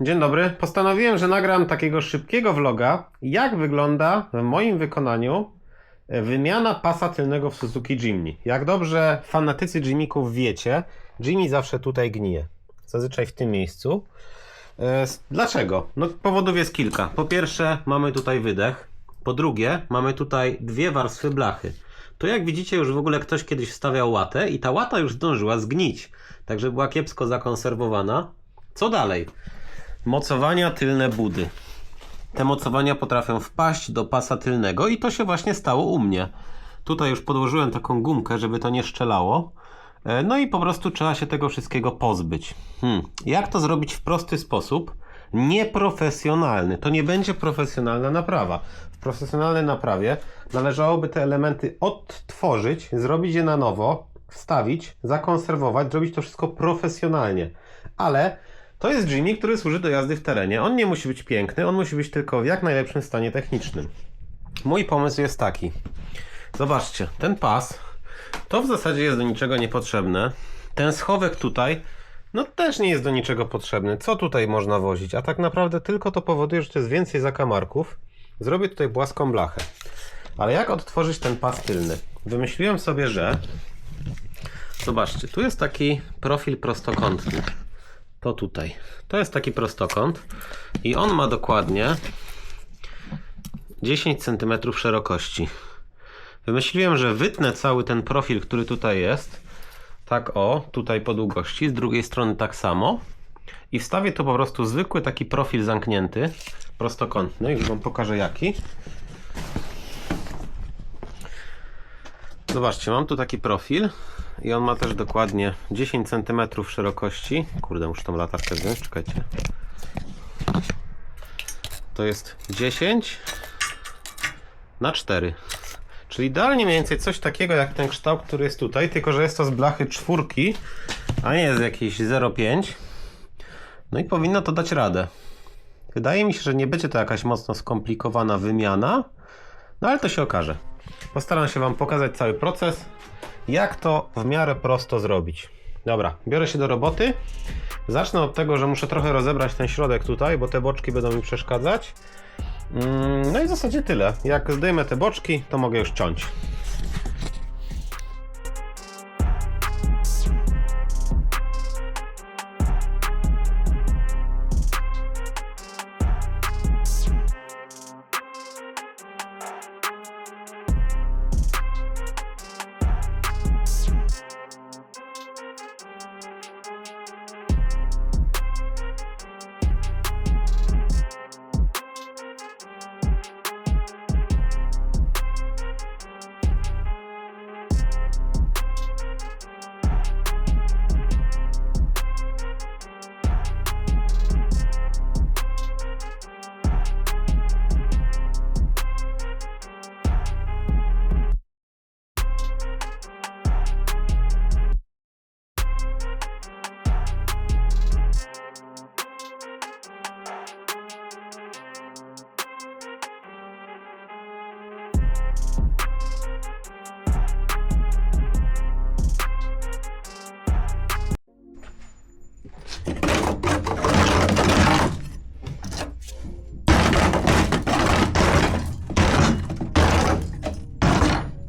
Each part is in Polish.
dzień dobry. Postanowiłem, że nagram takiego szybkiego vloga, jak wygląda w moim wykonaniu e, wymiana pasa tylnego w Suzuki Jimny. Jak dobrze fanatycy Jimmików wiecie, Jimny zawsze tutaj gnije. Zazwyczaj w tym miejscu. E, Dlaczego? No powodów jest kilka. Po pierwsze mamy tutaj wydech. Po drugie mamy tutaj dwie warstwy blachy. To jak widzicie już w ogóle ktoś kiedyś wstawiał łatę i ta łata już zdążyła zgnić. Także była kiepsko zakonserwowana. Co dalej? Mocowania tylne budy. Te mocowania potrafią wpaść do pasa tylnego i to się właśnie stało u mnie. Tutaj już podłożyłem taką gumkę, żeby to nie szczelało. E, No i po prostu trzeba się tego wszystkiego pozbyć. Hmm. Jak to zrobić w prosty sposób? Nieprofesjonalny. To nie będzie profesjonalna naprawa. W profesjonalnej naprawie należałoby te elementy odtworzyć, zrobić je na nowo, wstawić, zakonserwować, zrobić to wszystko profesjonalnie. Ale to jest Jimny, który służy do jazdy w terenie. On nie musi być piękny, on musi być tylko w jak najlepszym stanie technicznym. Mój pomysł jest taki. Zobaczcie, ten pas to w zasadzie jest do niczego niepotrzebne. Ten schowek tutaj, no też nie jest do niczego potrzebny. Co tutaj można wozić? A tak naprawdę tylko to powoduje, że to jest więcej zakamarków. Zrobię tutaj płaską blachę. Ale jak odtworzyć ten pas tylny? Wymyśliłem sobie, że zobaczcie, tu jest taki profil prostokątny. To tutaj. To jest taki prostokąt i on ma dokładnie 10 cm szerokości. Wymyśliłem, że wytnę cały ten profil, który tutaj jest. Tak o, tutaj po długości, z drugiej strony tak samo. I wstawię tu po prostu zwykły taki profil zamknięty, prostokątny. Już wam pokażę jaki. Zobaczcie, mam tu taki profil i on ma też dokładnie 10 cm szerokości. Kurde, muszę tą latarkę wziąć, czekajcie. To jest 10 na 4. Czyli idealnie mniej więcej coś takiego jak ten kształt, który jest tutaj, tylko że jest to z blachy czwórki, a nie jest jakiś 0,5. No i powinno to dać radę. Wydaje mi się, że nie będzie to jakaś mocno skomplikowana wymiana, no ale to się okaże. Postaram się Wam pokazać cały proces, jak to w miarę prosto zrobić. Dobra, biorę się do roboty. Zacznę od tego, że muszę trochę rozebrać ten środek tutaj, bo te boczki będą mi przeszkadzać. Mm, No i w zasadzie tyle. Jak zdejmę te boczki, to mogę już ciąć.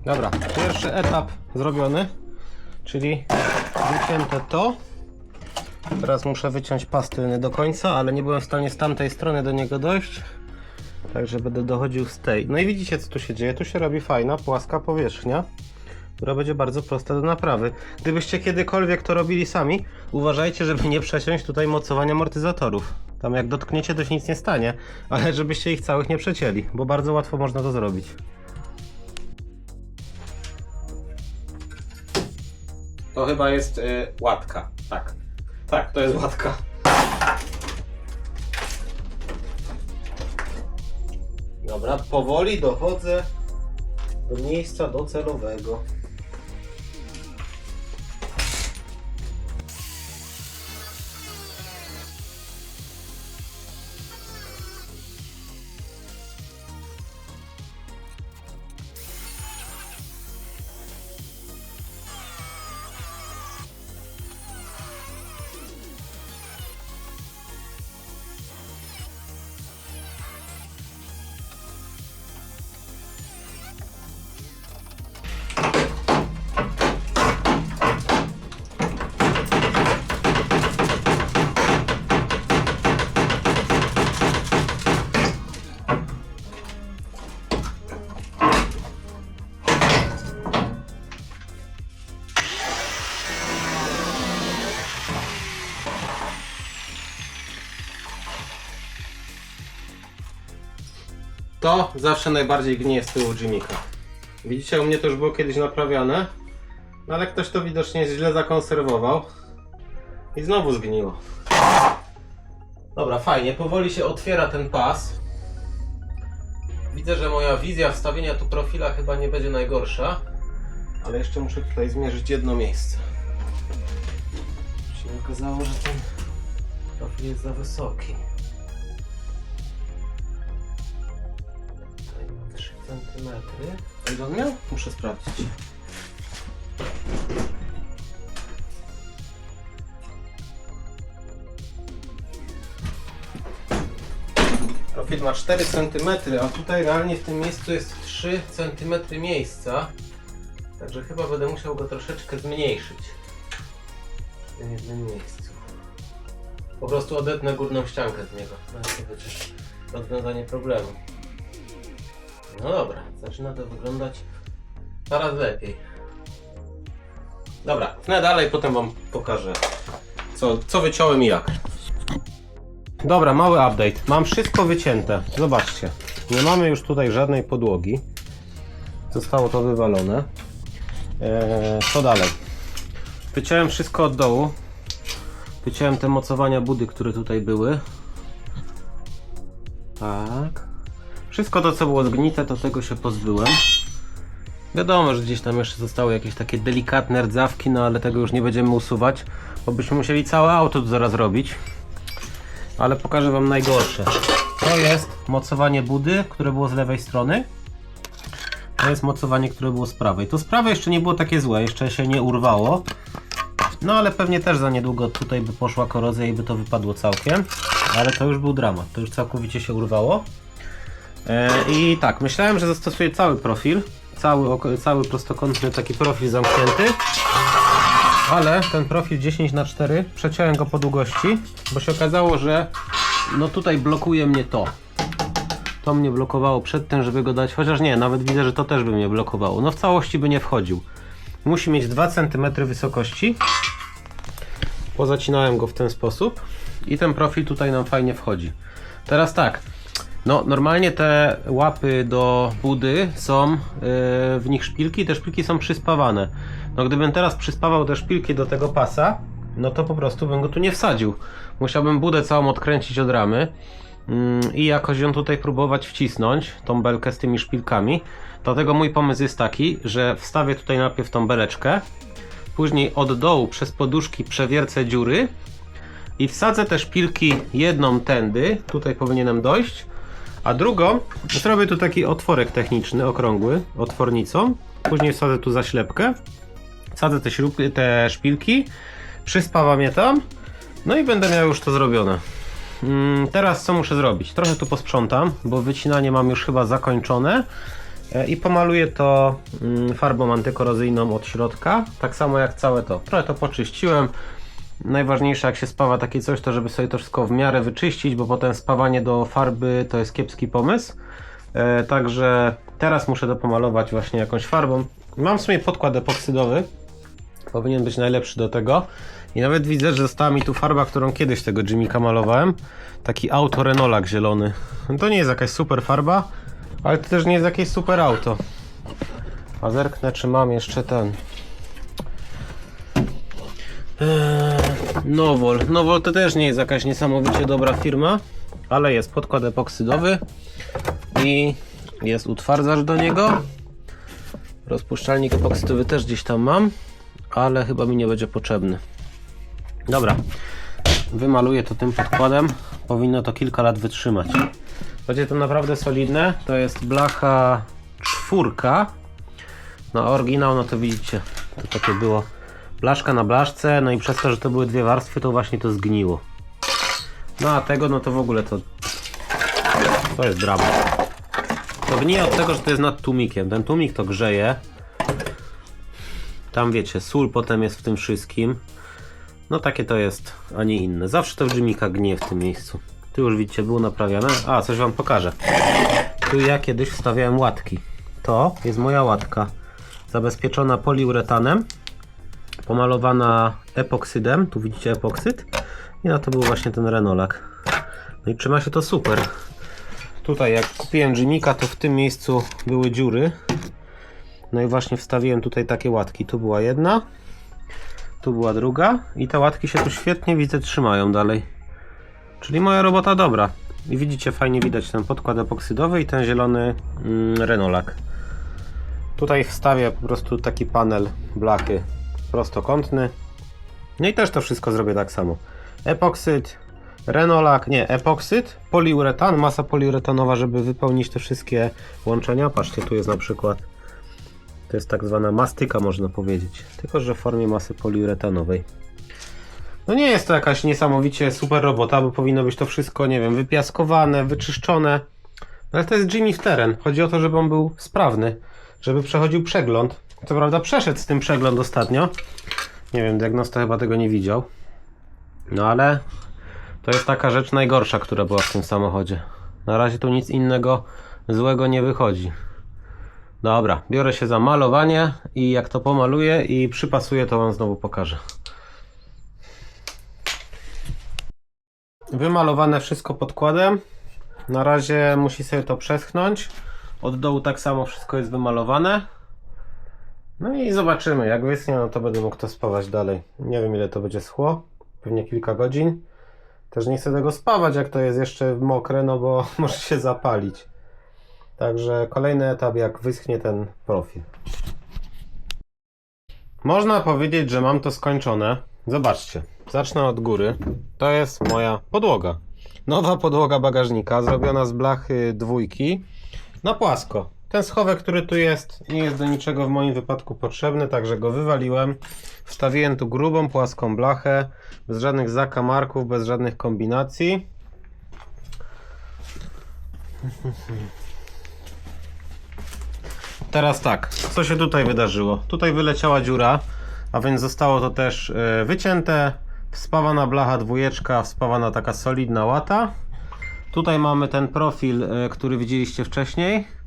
Dobra, pierwszy etap zrobiony, czyli wycięte to. Teraz muszę wyciąć pas tylny do końca, ale nie byłem w stanie z tamtej strony do niego dojść. Także będę dochodził z tej. No i widzicie co tu się dzieje. Tu się robi fajna, płaska powierzchnia, która będzie bardzo prosta do naprawy. Gdybyście kiedykolwiek to robili sami, uważajcie, żeby nie przeciąć tutaj mocowania amortyzatorów. Tam jak dotkniecie, to się nic nie stanie, ale żebyście ich całych nie przecięli, bo bardzo łatwo można to zrobić. To chyba jest y, łatka. Tak. Tak, to jest łatka. Dobra, powoli dochodzę do miejsca docelowego. To zawsze najbardziej gnije z tyłu Jimmyka. Widzicie, u mnie to już było kiedyś naprawiane, no ale ktoś to widocznie źle zakonserwował i znowu zgniło. Dobra, fajnie, powoli się otwiera ten pas. Widzę, że moja wizja wstawienia tu profila chyba nie będzie najgorsza, ale jeszcze muszę tutaj zmierzyć jedno miejsce. Się okazało, że ten profil jest za wysoki. Ma 3 cm. A ile on miał? Muszę sprawdzić. Profil ma 4 cm, a tutaj realnie w tym miejscu jest 3 cm miejsca. Także chyba będę musiał go troszeczkę zmniejszyć. W tym jednym miejscu. Po prostu odetnę górną ściankę z niego. No to będzie rozwiązanie problemu. No dobra, zaczyna to wyglądać coraz lepiej. Dobra, tnę dalej, potem wam pokażę co, co wyciąłem i jak. Dobra, mały update. Mam wszystko wycięte. Zobaczcie. Nie mamy już tutaj żadnej podłogi. Zostało to wywalone. Eee, co dalej? Wyciąłem wszystko od dołu. Wyciąłem te mocowania budy, które tutaj były. Tak. Wszystko to, co było zgnite, to tego się pozbyłem. Wiadomo, że gdzieś tam jeszcze zostały jakieś takie delikatne rdzawki, no ale tego już nie będziemy usuwać, bo byśmy musieli całe auto tu zaraz robić. Ale pokażę Wam najgorsze. To jest mocowanie budy, które było z lewej strony. To jest mocowanie, które było z prawej. To z prawej jeszcze nie było takie złe, jeszcze się nie urwało. No ale pewnie też za niedługo tutaj by poszła korozja i by to wypadło całkiem. Ale to już był dramat, to już całkowicie się urwało. E, I tak, myślałem, że zastosuję cały profil, cały, cały prostokątny taki profil zamknięty, ale ten profil 10 na 4 przeciąłem go po długości, bo się okazało, że no tutaj blokuje mnie to. To mnie blokowało przed tym, żeby go dać, chociaż nie, nawet widzę, że to też by mnie blokowało. No w całości by nie wchodził. Musi mieć 2 cm wysokości. Pozacinałem go w ten sposób i ten profil tutaj nam fajnie wchodzi. Teraz tak, no, normalnie te łapy do budy są yy, w nich szpilki, te szpilki są przyspawane. No, gdybym teraz przyspawał te szpilki do tego pasa, no to po prostu bym go tu nie wsadził. Musiałbym budę całą odkręcić od ramy mm, i jakoś ją tutaj próbować wcisnąć, tą belkę z tymi szpilkami. Dlatego mój pomysł jest taki, że wstawię tutaj najpierw tą beleczkę, później od dołu przez poduszki przewiercę dziury i wsadzę te szpilki jedną tędy, tutaj powinienem dojść, a drugą zrobię tu taki otworek techniczny, okrągły, otwornicą. Później wsadzę tu zaślepkę, wsadzę te, śrubki, te szpilki, przyspawam je tam, no i będę miał już to zrobione. Mm, teraz co muszę zrobić? Trochę tu posprzątam, bo wycinanie mam już chyba zakończone e, i pomaluję to mm, farbą antykorozyjną od środka, tak samo jak całe to. Trochę to poczyściłem, Najważniejsze jak się spawa takie coś, to żeby sobie to wszystko w miarę wyczyścić, bo potem spawanie do farby to jest kiepski pomysł. E, także teraz muszę to pomalować właśnie jakąś farbą. Mam w sumie podkład epoksydowy. Powinien być najlepszy do tego. I nawet widzę, że została mi tu farba, którą kiedyś tego Jimmyka malowałem. Taki auto Renolak zielony. To nie jest jakaś super farba, ale to też nie jest jakieś super auto. A zerknę, czy mam jeszcze ten. Eee, Nowol. Nowol to też nie jest jakaś niesamowicie dobra firma, ale jest podkład epoksydowy i jest utwardzacz do niego. Rozpuszczalnik epoksydowy też gdzieś tam mam, ale chyba mi nie będzie potrzebny. Dobra, wymaluję to tym podkładem. Powinno to kilka lat wytrzymać. Będzie to naprawdę solidne. To jest blacha czwórka. No oryginał, no to widzicie, to takie było blaszka na blaszce, no i przez to, że to były dwie warstwy, to właśnie to zgniło. No a tego, no to w ogóle to... To jest dramat. To gnije od tego, że to jest nad tłumikiem. Ten tłumik to grzeje. Tam wiecie, sól potem jest w tym wszystkim. No takie to jest, a nie inne. Zawsze to w Jimmyka gnije w tym miejscu. Tu już widzicie, było naprawiane. A, coś wam pokażę. Tu ja kiedyś wstawiałem łatki. To jest moja łatka. Zabezpieczona poliuretanem pomalowana epoksydem, tu widzicie epoksyd i na to był właśnie ten renolak. No i trzyma się to super. Tutaj jak kupiłem Jimmy'ka, to w tym miejscu były dziury. No i właśnie wstawiłem tutaj takie łatki. Tu była jedna, tu była druga i te łatki się tu świetnie widzę trzymają dalej. Czyli moja robota dobra. I widzicie, fajnie widać ten podkład epoksydowy i ten zielony mm, Renolak. Tutaj wstawię po prostu taki panel blachy prostokątny. No i też to wszystko zrobię tak samo. Epoksyd, Renolak, nie, epoksyd, poliuretan, masa poliuretanowa, żeby wypełnić te wszystkie łączenia. Patrzcie, tu jest na przykład, to jest tak zwana mastyka, można powiedzieć, tylko że w formie masy poliuretanowej. No nie jest to jakaś niesamowicie super robota, bo powinno być to wszystko, nie wiem, wypiaskowane, wyczyszczone. Ale to jest Jimmy w teren. Chodzi o to, żeby on był sprawny, żeby przechodził przegląd. Co prawda przeszedł z tym przegląd ostatnio. Nie wiem, diagnosta chyba tego nie widział. No ale to jest taka rzecz najgorsza, która była w tym samochodzie. Na razie tu nic innego złego nie wychodzi. Dobra, biorę się za malowanie i jak to pomaluję i przypasuję, to wam znowu pokażę. Wymalowane wszystko podkładem. Na razie musi sobie to przeschnąć. Od dołu tak samo wszystko jest wymalowane. No i zobaczymy, jak wyschnie, no to będę mógł to spawać dalej. Nie wiem ile to będzie schło, pewnie kilka godzin. Też nie chcę tego spawać, jak to jest jeszcze mokre, no bo może się zapalić. Także kolejny etap, jak wyschnie ten profil. Można powiedzieć, że mam to skończone. Zobaczcie, zacznę od góry. To jest moja podłoga. Nowa podłoga bagażnika, zrobiona z blachy dwójki na płasko. Ten schowek, który tu jest, nie jest do niczego w moim wypadku potrzebny, także go wywaliłem. Wstawiłem tu grubą, płaską blachę, bez żadnych zakamarków, bez żadnych kombinacji. Teraz tak, co się tutaj wydarzyło? Tutaj wyleciała dziura, a więc zostało to też e, wycięte. Wspawana blacha dwójeczka, wspawana taka solidna łata. Tutaj mamy ten profil, e, który widzieliście wcześniej.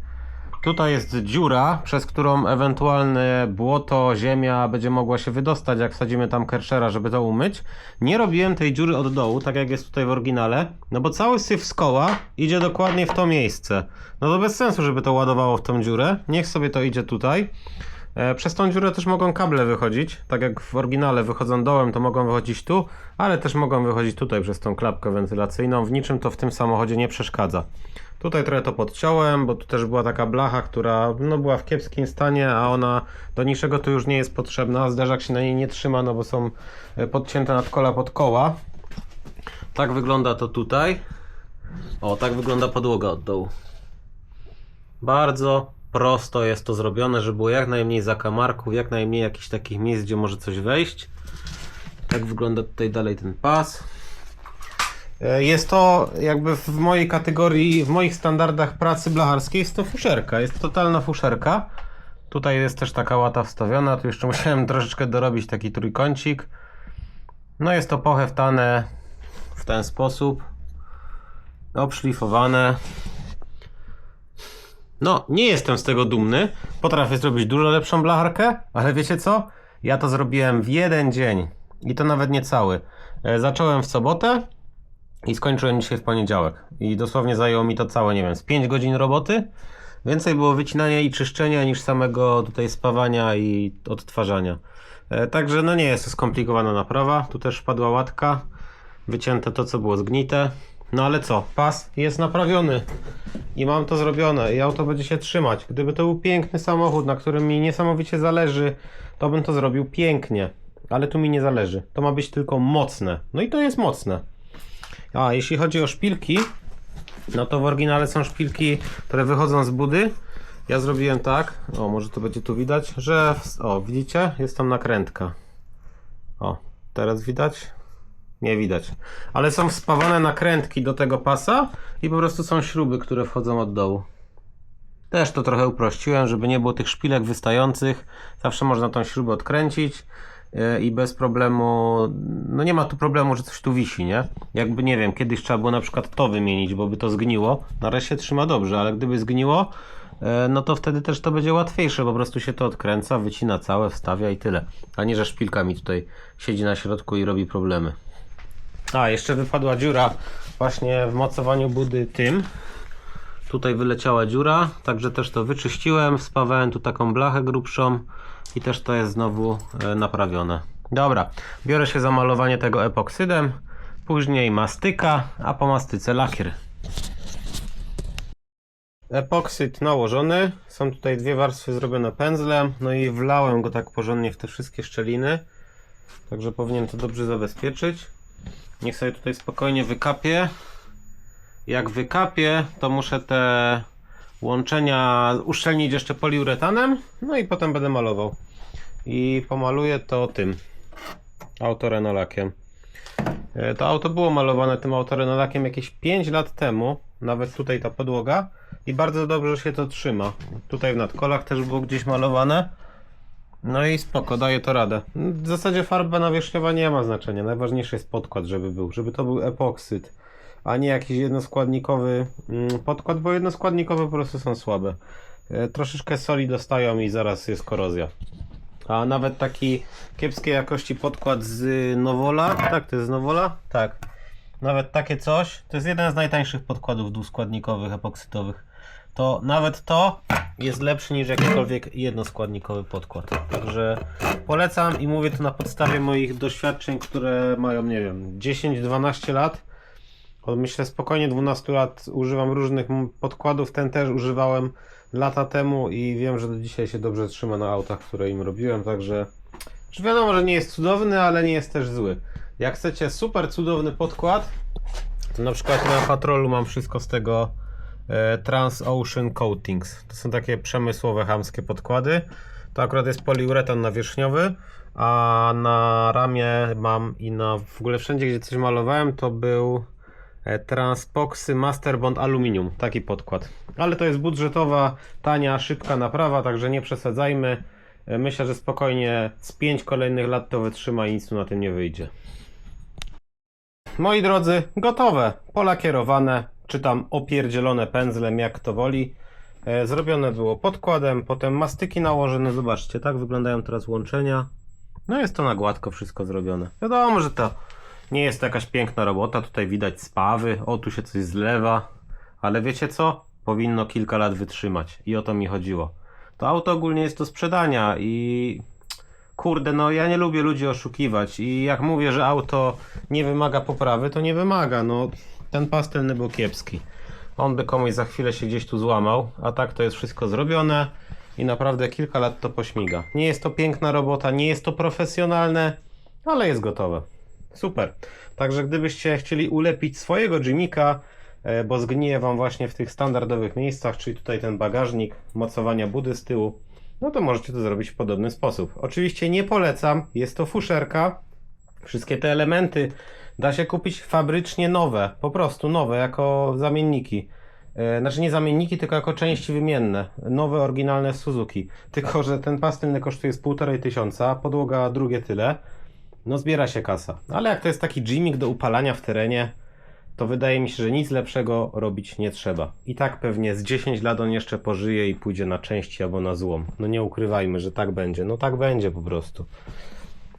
Tutaj jest dziura, przez którą ewentualne błoto, ziemia będzie mogła się wydostać, jak wsadzimy tam kerszera, żeby to umyć. Nie robiłem tej dziury od dołu, tak jak jest tutaj w oryginale, no bo cały syf z koła idzie dokładnie w to miejsce. No to bez sensu, żeby to ładowało w tą dziurę. Niech sobie to idzie tutaj. E, Przez tą dziurę też mogą kable wychodzić, tak jak w oryginale wychodzą dołem, to mogą wychodzić tu, ale też mogą wychodzić tutaj przez tą klapkę wentylacyjną. W niczym to w tym samochodzie nie przeszkadza. Tutaj trochę to podciąłem, bo tu też była taka blacha, która no, była w kiepskim stanie, a ona do niczego tu już nie jest potrzebna. Zderzak się na niej nie trzyma, no bo są e, podcięte nadkola pod koła. Tak wygląda to tutaj. O, tak wygląda podłoga od dołu. Bardzo prosto jest to zrobione, żeby było jak najmniej zakamarków, jak najmniej jakichś takich miejsc, gdzie może coś wejść. Tak wygląda tutaj dalej ten pas. E, Jest to jakby w mojej kategorii, w moich standardach pracy blacharskiej jest to fuszerka, jest totalna fuszerka. Tutaj jest też taka łata wstawiona, tu jeszcze musiałem troszeczkę dorobić taki trójkącik. No jest to poheftane w ten sposób. Obszlifowane. No, nie jestem z tego dumny. Potrafię zrobić dużo lepszą blacharkę, ale wiecie co? Ja to zrobiłem w jeden dzień. I to nawet nie cały. E, Zacząłem w sobotę i skończyłem dzisiaj w poniedziałek. I dosłownie zajęło mi to całe, nie wiem, z 5 godzin roboty. Więcej było wycinania i czyszczenia niż samego tutaj spawania i odtwarzania. E, Także no nie jest to skomplikowana naprawa. Tu też wpadła łatka. Wycięte to, co było zgnite. No ale co? Pas jest naprawiony. I mam to zrobione. I auto będzie się trzymać. Gdyby to był piękny samochód, na którym mi niesamowicie zależy, to bym to zrobił pięknie. Ale tu mi nie zależy. To ma być tylko mocne. No i to jest mocne. A jeśli chodzi o szpilki, no to w oryginale są szpilki, które wychodzą z budy. Ja zrobiłem tak, o może to będzie tu widać, że, o widzicie, jest tam nakrętka. O, teraz widać? Nie widać. Ale są wspawane nakrętki do tego pasa i po prostu są śruby, które wchodzą od dołu. Też to trochę uprościłem, żeby nie było tych szpilek wystających. Zawsze można tą śrubę odkręcić i bez problemu, no nie ma tu problemu, że coś tu wisi, nie? Jakby nie wiem, kiedyś trzeba było na przykład to wymienić, bo by to zgniło. Na razie się trzyma dobrze, ale gdyby zgniło, yy, no to wtedy też to będzie łatwiejsze. Po prostu się to odkręca, wycina całe, wstawia i tyle. A nie, że szpilka mi tutaj siedzi na środku i robi problemy. A, jeszcze wypadła dziura właśnie w mocowaniu budy tym. Tutaj wyleciała dziura, także też to wyczyściłem, spawałem tu taką blachę grubszą i też to jest znowu e, naprawione. Dobra, biorę się za malowanie tego epoksydem, później mastyka, a po mastyce lakier. Epoksyd nałożony, są tutaj dwie warstwy zrobione pędzlem, no i wlałem go tak porządnie w te wszystkie szczeliny, także powinien to dobrze zabezpieczyć. Niech sobie tutaj spokojnie wykapie. Jak wykapię, to muszę te łączenia uszczelnić jeszcze poliuretanem, no i potem będę malował. I pomaluję to tym autorenolakiem. E, To auto było malowane tym autorenolakiem jakieś 5 lat temu, nawet tutaj ta podłoga i bardzo dobrze się to trzyma. Tutaj w nadkolach też było gdzieś malowane. No i spoko, daje to radę. W zasadzie farba nawierzchniowa nie ma znaczenia. Najważniejszy jest podkład, żeby był, żeby to był epoksyd, a nie jakiś jednoskładnikowy mm, podkład, bo jednoskładnikowe po prostu są słabe. E, Troszeczkę soli dostają i zaraz jest korozja. A nawet taki kiepskiej jakości podkład z Nowola, tak, to jest z Nowola? Tak. Nawet takie coś, to jest jeden z najtańszych podkładów dwuskładnikowych, epoksydowych. To nawet to jest lepszy niż jakikolwiek jednoskładnikowy podkład. Także polecam i mówię to na podstawie moich doświadczeń, które mają, nie wiem, 10-12 lat. Myślę spokojnie 12 lat używam różnych podkładów. Ten też używałem lata temu i wiem, że do dzisiaj się dobrze trzyma na autach, które im robiłem. Także że wiadomo, że nie jest cudowny, ale nie jest też zły. Jak chcecie super cudowny podkład, to na przykład na Patrolu mam wszystko z tego e, Transocean Coatings. To są takie przemysłowe, hamskie podkłady. To akurat jest poliuretan nawierzchniowy, a na ramię mam i na w ogóle wszędzie, gdzie coś malowałem, to był Transpoxy Master Bond Aluminium. Taki podkład. Ale to jest budżetowa, tania, szybka naprawa, także nie przesadzajmy. E, Myślę, że spokojnie z 5 kolejnych lat to wytrzyma i nic na tym nie wyjdzie. Moi drodzy, gotowe, polakierowane, czy tam opierdzielone pędzlem, jak to woli. E, Zrobione było podkładem, potem mastyki nałożone, zobaczcie, tak wyglądają teraz łączenia. No jest to na gładko wszystko zrobione. Wiadomo, że to nie jest to jakaś piękna robota, tutaj widać spawy, o tu się coś zlewa, ale wiecie co? Powinno kilka lat wytrzymać i o to mi chodziło. To auto ogólnie jest do sprzedania i kurde, no ja nie lubię ludzi oszukiwać i jak mówię, że auto nie wymaga poprawy, to nie wymaga. No ten pastelny był kiepski. On by komuś za chwilę się gdzieś tu złamał, a tak to jest wszystko zrobione i naprawdę kilka lat to pośmiga. Nie jest to piękna robota, nie jest to profesjonalne, ale jest gotowe. Super. Także gdybyście chcieli ulepić swojego Jimika, e, bo zgnije Wam właśnie w tych standardowych miejscach, czyli tutaj ten bagażnik, mocowania budy z tyłu, no to możecie to zrobić w podobny sposób. Oczywiście nie polecam, jest to fuszerka. Wszystkie te elementy da się kupić fabrycznie nowe, po prostu nowe, jako zamienniki. E, Znaczy nie zamienniki, tylko jako części wymienne. Nowe, oryginalne z Suzuki. Tylko, że ten pastylny kosztuje z półtorej tysiąca, podłoga drugie tyle. No zbiera się kasa. Ale jak to jest taki Jimik do upalania w terenie, to wydaje mi się, że nic lepszego robić nie trzeba. I tak pewnie z 10 lat on jeszcze pożyje i pójdzie na części albo na złom. No nie ukrywajmy, że tak będzie. No tak będzie po prostu.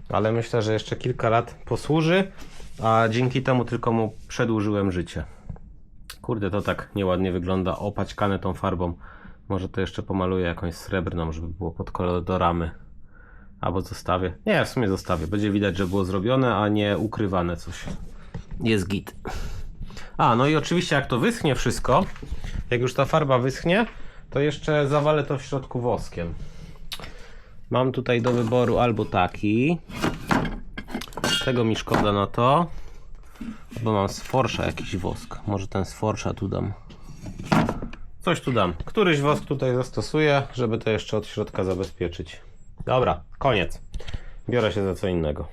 Ale myślę, że jeszcze kilka lat posłuży, a dzięki temu tylko mu przedłużyłem życie. Kurde, to tak nieładnie wygląda, opaćkane tą farbą. Może to jeszcze pomaluję jakąś srebrną, żeby było pod kolor do ramy. Albo zostawię. Nie, w sumie zostawię. Będzie widać, że było zrobione, a nie ukrywane coś. Jest git. A, no i oczywiście jak to wyschnie wszystko, jak już ta farba wyschnie, to jeszcze zawalę to w środku woskiem. Mam tutaj do wyboru albo taki. Tego mi szkoda na to. Bo mam z forsza jakiś wosk. Może ten z forsza tu dam. Coś tu dam. Któryś wosk tutaj zastosuję, żeby to jeszcze od środka zabezpieczyć. Dobra, koniec. Biorę się za co innego.